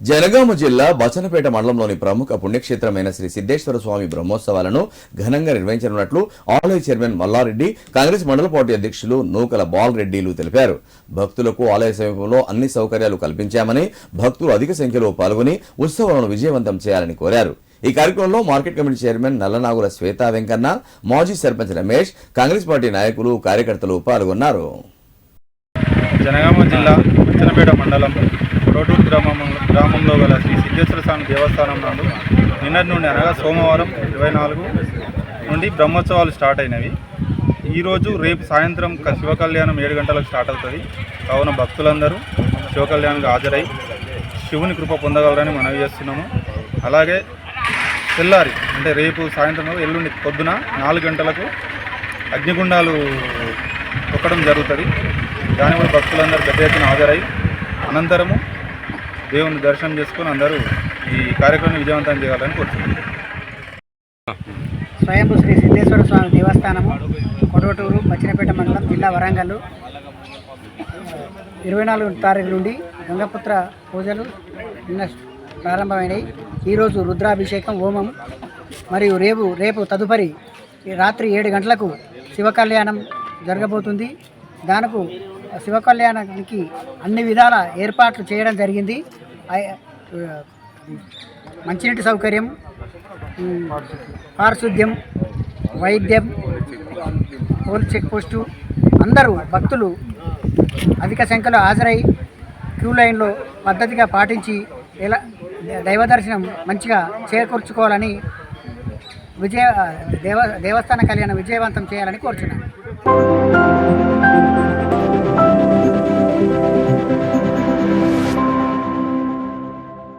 జనగామ జిల్లా బచనపేట మండలంలోని ప్రముఖ పుణ్యక్షేత్రమైన శ్రీ సిద్ధేశ్వర స్వామి బ్రహ్మోత్సవాలను ఘనంగా నిర్వహించనున్నట్లు ఆలయ చైర్మన్ మల్లారెడ్డి కాంగ్రెస్ మండల పార్టీ అధ్యక్షులు నూకల బాలరెడ్డిలు తెలిపారు. భక్తులకు ఆలయ సమీపంలో అన్ని సౌకర్యాలు కల్పించామని భక్తులు అధిక సంఖ్యలో పాల్గొని ఉత్సవాలను విజయవంతం చేయాలని కోరారు. ఈ కార్యక్రమంలో market committee chairman Nallanagula Shweta Venkanna మాజీ సర్పంచ్ రమేష్ కాంగ్రెస్ పార్టీ నాయకులు కార్యకర్తలు పాల్గొన్నారు. జనగామ జిల్లా మండలం రోటూరు గ్రామం గ్రామంలో గల శ్రీ సిద్ధేశ్వర స్వామి దేవస్థానం నందు నిన్నటి నుండి అనగా సోమవారం ఇరవై నాలుగు నుండి బ్రహ్మోత్సవాలు స్టార్ట్ అయినవి. ఈరోజు రేపు సాయంత్రం క- శివ కళ్యాణం ఏడు గంటలకు స్టార్ట్ అవుతుంది. కావున భక్తులందరూ శివ హాజరై శివుని కృప పొందగలరని మనవి చేస్తున్నాము. అలాగే తెల్లారి అంటే రేపు సాయంత్రం ఎల్లుండి పొద్దున నాలుగు గంటలకు అగ్నిగుండాలు తొక్కడం జరుగుతుంది. దాని కూడా భక్తులందరూ పెద్ద ఎత్తున హాజరై అనంతరము దేవుని దర్శనం చేసుకొని అందరూ ఈ కార్యక్రమాన్ని విజయవంతం చేయాలని కోరుతున్నాను స్వయంభూ శ్రీ సిద్ధేశ్వర స్వామి దేవస్థానము కొడవటూరు పచ్చినపేట మండలం జిల్లా వరంగల్ ఇరవై నాలుగు తారీఖు నుండి గంగపుత్ర పూజలు నిన్న ప్రారంభమైనవి ఈరోజు రుద్రాభిషేకం హోమం మరియు రేపు రేపు తదుపరి రాత్రి ఏడు గంటలకు శివ కళ్యాణం జరగబోతుంది. దానికి శివ కళ్యాణానికి అన్ని విధాల ఏర్పాట్లు చేయడం జరిగింది. మంచినీటి సౌకర్యం పారిశుద్ధ్యం వైద్యం పోలీస్ చెక్ పోస్టు అందరూ భక్తులు అధిక సంఖ్యలో హాజరై క్యూ లైన్లో పద్ధతిగా పాటించి ఎలా దైవ దర్శనం మంచిగా చేకూర్చుకోవాలని విజయ దేవ దేవస్థాన కళ్యాణం విజయవంతం చేయాలని కోరుచున్నాను.